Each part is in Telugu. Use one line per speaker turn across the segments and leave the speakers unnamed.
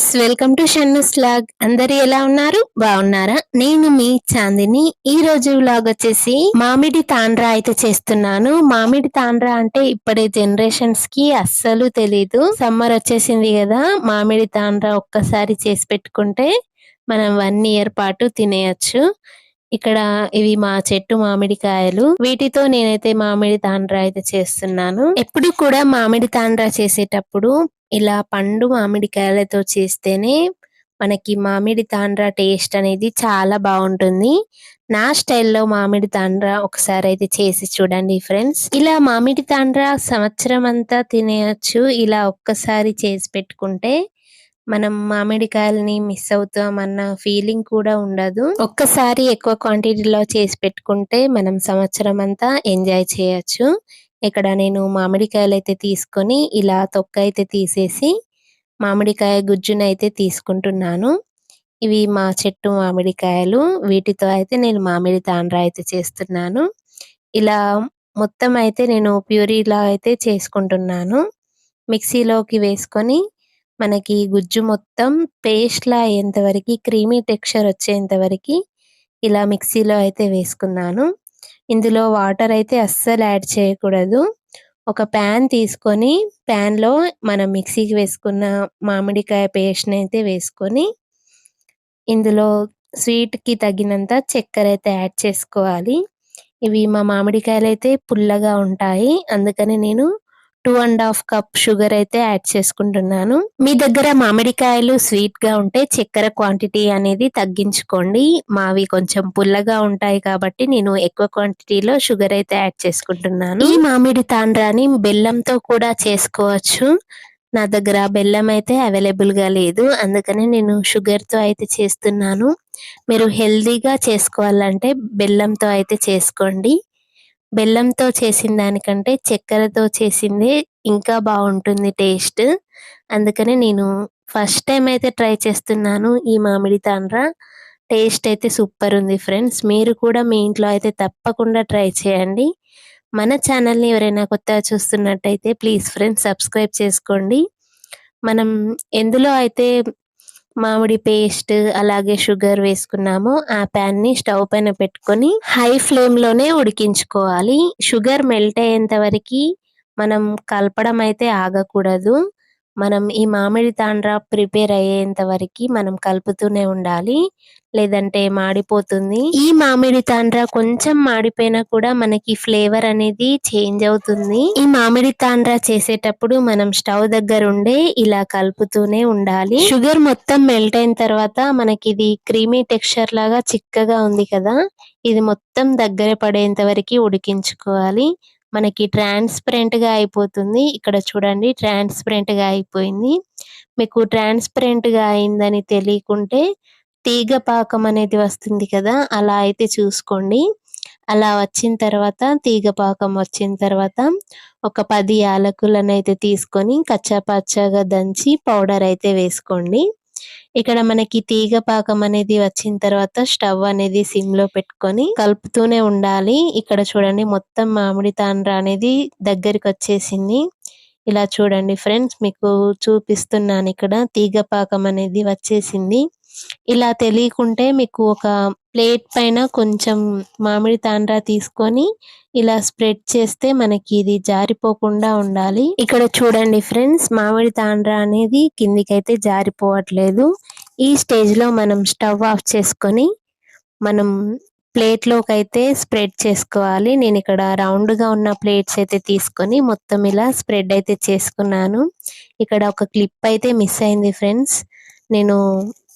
Friends welcome to Shannu's log అందరు ఎలా ఉన్నారు? బాగున్నారా? నేను మీ చాందిని. ఈ రోజు వ్లాగ్ వచ్చేసి మామిడి తాండ్రా అయితే చేస్తున్నాను. మామిడి తాండ్రా అంటే ఇప్పటి జనరేషన్స్కి అస్సలు తెలీదు. సమ్మర్ వచ్చేసింది కదా మామిడి తాండ్రా ఒక్కసారి చేసి పెట్టుకుంటే మనం వన్ ఇయర్ పాటు తినేయచ్చు. ఇక్కడ ఇవి మా చెట్టు మామిడికాయలు. వీటితో నేనైతే మామిడి తాండ్రా అయితే చేస్తున్నాను. ఎప్పుడు కూడా మామిడి తాండ్రా చేసేటప్పుడు ఇలా పండు మామిడికాయలతో చేస్తేనే మనకి మామిడి తాండ్ర టేస్ట్ అనేది చాలా బాగుంటుంది. నా స్టైల్లో మామిడి తాండ్ర ఒకసారి అయితే చేసి చూడండి ఫ్రెండ్స్. ఇలా మామిడి తాండ్ర సంవత్సరం అంతా తినేయచ్చు. ఇలా ఒక్కసారి చేసి పెట్టుకుంటే మనం మామిడికాయలని మిస్ అవుతామన్న ఫీలింగ్ కూడా ఉండదు. ఒక్కసారి ఎక్కువ క్వాంటిటీలో చేసి పెట్టుకుంటే మనం సంవత్సరం అంతా ఎంజాయ్ చేయొచ్చు. ఇక్కడ నేను మామిడికాయలు అయితే తీసుకొని ఇలా తొక్క అయితే తీసేసి మామిడికాయ గుజ్జును అయితే తీసుకుంటున్నాను. ఇవి మా చెట్టు మామిడికాయలు. వీటితో అయితే నేను మామిడి తాండ్ర అయితే చేస్తున్నాను. ఇలా మొత్తం అయితే నేను ప్యూరీలా అయితే చేసుకుంటున్నాను. మిక్సీలోకి వేసుకొని మనకి గుజ్జు మొత్తం పేస్ట్ లా అయ్యేంత వరకు క్రీమీ టెక్స్చర్ వచ్చేంత వరకు ఇలా మిక్సీలో అయితే వేసుకున్నాను. ఇందులో వాటర్ అయితే అస్సలు యాడ్ చేయకూడదు. ఒక ప్యాన్ తీసుకొని ప్యాన్లో మనం మిక్సీకి వేసుకున్న మామిడికాయ పేస్ట్ అయితే వేసుకొని ఇందులో స్వీట్కి తగినంత చక్కెర అయితే యాడ్ చేసుకోవాలి. ఇవి మా మామిడికాయలు అయితే పుల్లగా ఉంటాయి. అందుకని నేను two and half cup sugar అయితే యాడ్ చేసుకుంటున్నాను. మీ దగ్గర మామిడికాయలు స్వీట్గా ఉంటే చక్కెర క్వాంటిటీ అనేది తగ్గించుకోండి. మావి కొంచెం పుల్లగా ఉంటాయి కాబట్టి నేను ఎక్కువ క్వాంటిటీలో షుగర్ అయితే యాడ్ చేసుకుంటున్నాను. ఈ మామిడి తాండ్రాని బెల్లంతో కూడా చేసుకోవచ్చు. నా దగ్గర బెల్లం అయితే అవైలబుల్గా లేదు. అందుకనే నేను షుగర్తో అయితే చేస్తున్నాను. మీరు హెల్దీగా చేసుకోవాలంటే బెల్లంతో అయితే చేసుకోండి. బెల్లంతో చేసిన దానికంటే చక్కెరతో చేసింది ఇంకా బాగుంటుంది టేస్ట్. అందుకని నేను ఫస్ట్ టైం అయితే ట్రై చేస్తున్నాను ఈ మామిడి తాండ్ర. టేస్ట్ అయితే సూపర్ ఉంది ఫ్రెండ్స్. మీరు కూడా మీ ఇంట్లో అయితే తప్పకుండా ట్రై చేయండి. మన ఛానల్ని ఎవరైనా కొత్తగా చూస్తున్నట్టయితే ప్లీజ్ ఫ్రెండ్స్ సబ్స్క్రైబ్ చేసుకోండి. మనం ఎందులో అయితే మామిడి పేస్ట్ అలాగే షుగర్ వేసుకున్నాము. ఆ ప్యాన్ని స్టవ్ పైన పెట్టుకొని హై ఫ్లేమ్లోనే ఉడికించుకోవాలి. షుగర్ మెల్ట్ అయ్యేంత వరకు మనం కలపడం అయితే ఆగకూడదు. మనం ఈ మామిడి తాండ్ర ప్రిపేర్ అయ్యేంత వరకు మనం కలుపుతూనే ఉండాలి. లేదంటే మాడిపోతుంది. ఈ మామిడి తాండ్ర కొంచెం మాడిపోయినా కూడా మనకి ఫ్లేవర్ అనేది చేంజ్ అవుతుంది. ఈ మామిడి తాండ్ర చేసేటప్పుడు మనం స్టవ్ దగ్గర ఉండే ఇలా కలుపుతూనే ఉండాలి. షుగర్ మొత్తం మెల్ట్ అయిన తర్వాత మనకి ఇది క్రీమీ టెక్స్చర్ లాగా చిక్కగా ఉంది కదా. ఇది మొత్తం దగ్గర పడేంత వరకు ఉడికించుకోవాలి. మనకి ట్రాన్స్పరెంట్గా అయిపోతుంది. ఇక్కడ చూడండి ట్రాన్స్పరెంట్గా అయిపోయింది. మీకు ట్రాన్స్పరెంట్గా అయిందని తెలియకుంటే తీగ పాకం అనేది వస్తుంది కదా అలా అయితే చూసుకోండి. అలా వచ్చిన తర్వాత తీగ పాకం వచ్చిన తర్వాత ఒక పది యాలకులను అయితే తీసుకొని కచ్చాపచ్చాగా దంచి పౌడర్ అయితే వేసుకోండి. ఇక్కడ మనకి తీగ పాకం అనేది వచ్చిన తర్వాత స్టవ్ అనేది సిమ్లో పెట్టుకొని కలుపుతూనే ఉండాలి. ఇక్కడ చూడండి మొత్తం మామిడి తాండ్ర అనేది దగ్గరికి వచ్చేసింది. ఇలా చూడండి ఫ్రెండ్స్ మీకు చూపిస్తున్నాను ఇక్కడ తీగ పాకం అనేది వచ్చేసింది. ఇలా తెలియకుంటే మీకు ఒక ప్లేట్ పైన కొంచెం మామిడి తాండ్ర తీసుకొని ఇలా స్ప్రెడ్ చేస్తే మనకి ఇది జారిపోకుండా ఉండాలి. ఇక్కడ చూడండి ఫ్రెండ్స్ మామిడి తాండ్ర అనేది కిందికైతే జారిపోవట్లేదు. ఈ స్టేజ్లో మనం స్టవ్ ఆఫ్ చేసుకొని మనం ప్లేట్లోకి అయితే స్ప్రెడ్ చేసుకోవాలి. నేను ఇక్కడ రౌండ్గా ఉన్న ప్లేట్స్ అయితే తీసుకొని మొత్తం ఇలా స్ప్రెడ్ అయితే చేసుకున్నాను. ఇక్కడ ఒక క్లిప్ అయితే మిస్ అయింది ఫ్రెండ్స్. నేను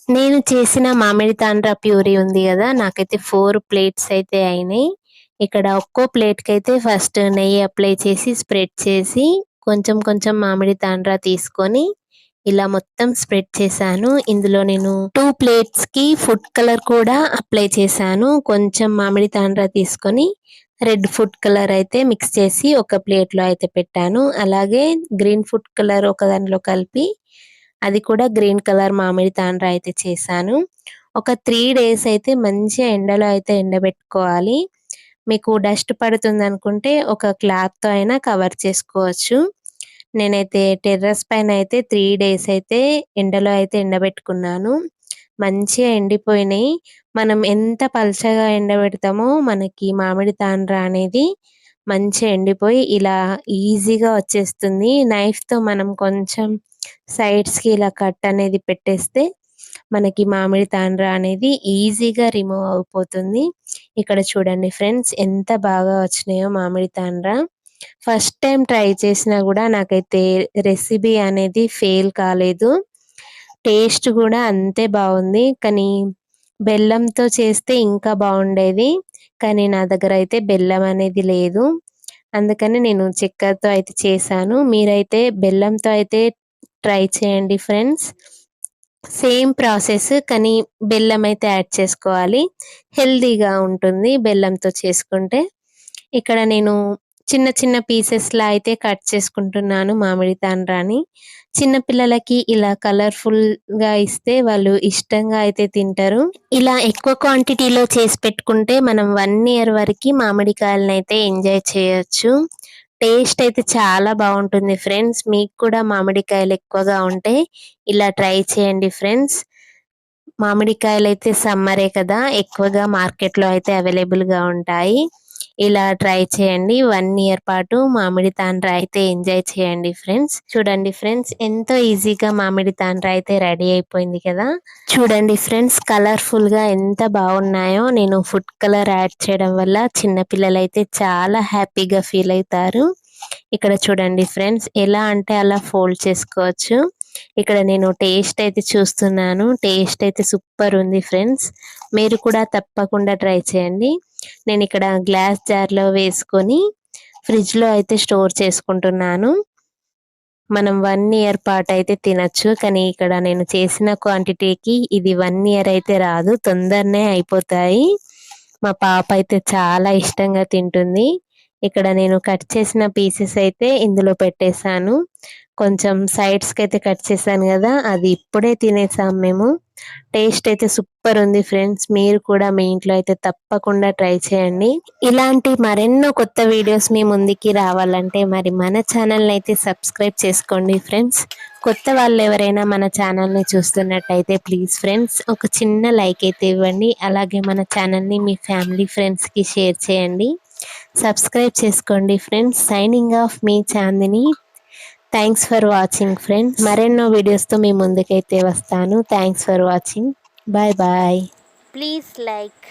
నేను చేసిన మామిడి తాండ్ర ప్యూరీ ఉంది కదా నాకైతే ఫోర్ ప్లేట్స్ అయితే అయినాయి. ఇక్కడ ఒక్కో ప్లేట్కి అయితే ఫస్ట్ నెయ్యి అప్లై చేసి స్ప్రెడ్ చేసి కొంచెం కొంచెం మామిడి తాండ్ర తీసుకొని ఇలా మొత్తం స్ప్రెడ్ చేశాను. ఇందులో నేను టూ ప్లేట్స్కి ఫుడ్ కలర్ కూడా అప్లై చేశాను. కొంచెం మామిడి తాండ్ర తీసుకొని రెడ్ ఫుడ్ కలర్ అయితే మిక్స్ చేసి ఒక ప్లేట్లో అయితే పెట్టాను. అలాగే గ్రీన్ ఫుడ్ కలర్ ఒక దానిలో కలిపి అది కూడా గ్రీన్ కలర్ మామిడి తాండ్ర అయితే చేశాను. ఒక త్రీ డేస్ అయితే మంచిగా ఎండలో అయితే ఎండబెట్టుకోవాలి. మీకు డస్ట్ పడుతుంది అనుకుంటే ఒక క్లాత్తో అయినా కవర్ చేసుకోవచ్చు. నేనైతే టెర్రస్ పైన అయితే త్రీ డేస్ అయితే ఎండలో అయితే ఎండబెట్టుకున్నాను. మంచిగా ఎండిపోయినాయి. మనం ఎంత పలచగా ఎండబెడతామో మనకి మామిడి తాండ్ర అనేది మంచిగా ఎండిపోయి ఇలా ఈజీగా వచ్చేస్తుంది. నైఫ్తో మనం కొంచెం సైడ్స్కి ఇలా కట్ అనేది పెట్టేస్తే మనకి మామిడి తాండ్ర అనేది ఈజీగా రిమూవ్ అయిపోతుంది. ఇక్కడ చూడండి ఫ్రెండ్స్ ఎంత బాగా వచ్చినాయో మామిడి తాండ్ర. ఫస్ట్ టైం ట్రై చేసినా కూడా నాకైతే రెసిపీ అనేది ఫెయిల్ కాలేదు. టేస్ట్ కూడా అంతే బాగుంది. కానీ బెల్లంతో చేస్తే ఇంకా బాగుండేది. కానీ నా దగ్గర అయితే బెల్లం అనేది లేదు. అందుకని నేను చక్కెరతో అయితే చేశాను. మీరైతే బెల్లంతో అయితే ట్రై చేయండి ఫ్రెండ్స్. సేమ్ ప్రాసెస్ కానీ బెల్లం అయితే యాడ్ చేసుకోవాలి. హెల్దీగా ఉంటుంది బెల్లంతో చేసుకుంటే. ఇక్కడ నేను చిన్న చిన్న పీసెస్ లా అయితే కట్ చేసుకుంటున్నాను మామిడి తాండ్రాని. చిన్న పిల్లలకి ఇలా కలర్ఫుల్గా ఇస్తే వాళ్ళు ఇష్టంగా అయితే తింటారు. ఇలా ఎక్కువ క్వాంటిటీలో చేసి పెట్టుకుంటే మనం వన్ ఇయర్ వరకు మామిడికాయలను అయితే ఎంజాయ్ చేయొచ్చు. టేస్ట్ అయితే చాలా బాగుంటుంది ఫ్రెండ్స్. మీకు కూడా మామిడికాయలు ఎక్కువగా ఉంటే ఇలా ట్రై చేయండి ఫ్రెండ్స్. మామిడికాయలు అయితే సమ్మరే కదా. ఎక్కువగా మార్కెట్లో అయితే అవైలబుల్గా ఉంటాయి. ఇలా ట్రై చేయండి. వన్ ఇయర్ పాటు మామిడి తాండ్ర అయితే ఎంజాయ్ చేయండి ఫ్రెండ్స్. చూడండి ఫ్రెండ్స్ ఎంతో ఈజీగా మామిడి తాండ్ర అయితే రెడీ అయిపోయింది కదా. చూడండి ఫ్రెండ్స్ కలర్ఫుల్గా ఎంత బాగున్నాయో. నేను ఫుడ్ కలర్ యాడ్ చేయడం వల్ల చిన్న పిల్లలు అయితే చాలా హ్యాపీగా ఫీల్ అవుతారు. ఇక్కడ చూడండి ఫ్రెండ్స్ ఎలా అంటే అలా ఫోల్డ్ చేసుకోవచ్చు. ఇక్కడ నేను టేస్ట్ అయితే చూస్తున్నాను. టేస్ట్ అయితే సూపర్ ఉంది ఫ్రెండ్స్. మీరు కూడా తప్పకుండా ట్రై చేయండి. నేను ఇక్కడ గ్లాస్ జార్లో వేసుకొని ఫ్రిడ్జ్లో అయితే స్టోర్ చేసుకుంటున్నాను. మనం వన్ ఇయర్ పాటు అయితే తినచ్చు. కానీ ఇక్కడ నేను చేసిన క్వాంటిటీకి ఇది వన్ ఇయర్ అయితే రాదు. తొందరనే అయిపోతాయి. మా పాప అయితే చాలా ఇష్టంగా తింటుంది. ఇక్కడ నేను కట్ చేసిన పీసెస్ అయితే ఇందులో పెట్టేశాను. కొంచెం సైడ్స్కి అయితే కట్ చేశాను కదా అది ఇప్పుడే తినేసాం మేము. టేస్ట్ అయితే సూపర్ ఉంది ఫ్రెండ్స్ మీరు కూడా మీ ఇంట్లో అయితే తప్పకుండా ట్రై చేయండి. ఇలాంటి మరెన్నో కొత్త వీడియోస్ మీ ముందుకి రావాలంటే మరి మన ఛానల్ని అయితే సబ్స్క్రైబ్ చేసుకోండి ఫ్రెండ్స్ కొత్త వాళ్ళు ఎవరైనా మన ఛానల్ని చూస్తున్నట్టయితే ప్లీజ్ ఫ్రెండ్స్ ఒక చిన్న లైక్ అయితే ఇవ్వండి. అలాగే మన ఛానల్ని మీ ఫ్యామిలీ ఫ్రెండ్స్కి షేర్ చేయండి. సబ్స్క్రైబ్ చేసుకోండి friends signing off me Chandini. Thanks for watching friends మరెన్నో వీడియోస్తో మీ ముందుకైతే వస్తాను. Thanks for watching bye bye
please like